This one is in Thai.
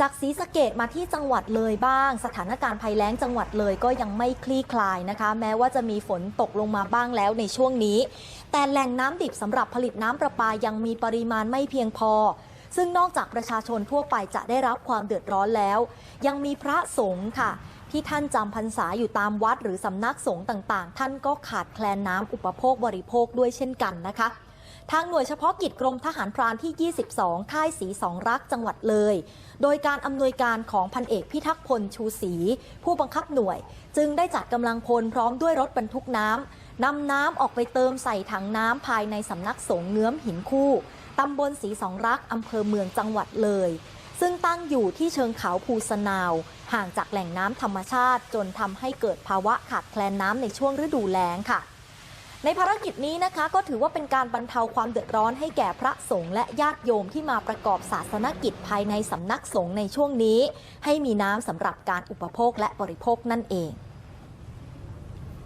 จากศรีสะเกดมาที่จังหวัดเลยบ้าง สถานการณ์ภัยแล้งจังหวัดเลยก็ยังไม่คลี่คลายนะคะ แม้ว่าจะมีฝนตกลงมาบ้างแล้วในช่วงนี้ แต่แหล่งน้ำดิบสำหรับผลิตน้ำประปายังมีปริมาณไม่เพียงพอ ซึ่งนอกจากประชาชนทั่วไปจะได้รับความเดือดร้อนแล้ว ยังมีพระสงฆ์ค่ะ ที่ท่านจำพรรษาอยู่ตามวัดหรือสำนักสงฆ์ต่างๆ ท่านก็ขาดแคลนน้ำอุปโภคบริโภคด้วยเช่นกันนะคะ ทางหน่วยเฉพาะกิจกรมทหารพรานที่ 22 ค่ายสีสองรักจังหวัดเลย โดยการอำนวยการของพันเอกพิทักษ์พลชูศรีผู้บังคับหน่วย จึงได้จัดกำลังพลพร้อมด้วยรถบรรทุกน้ำนำน้ำออกไปเติมใส่ถังน้ำภายในสำนักสงเงื้อมหินคู่ตำบลสีสองรักอำเภอเมืองจังหวัดเลย ซึ่งตั้งอยู่ที่เชิงเขาภูสนาว ห่างจากแหล่งน้ำธรรมชาติ จนทำให้เกิดภาวะขาดแคลนน้ำในช่วงฤดูแล้งค่ะ ในภารกิจนี้นะคะก็ถือว่าเป็นการบรรเทาความเดือดร้อนให้แก่พระสงฆ์และญาติโยมที่มาประกอบศาสนกิจภายในสำนักสงฆ์ในช่วงนี้ ให้มีน้ำสำหรับการอุปโภคและบริโภคนั่นเอง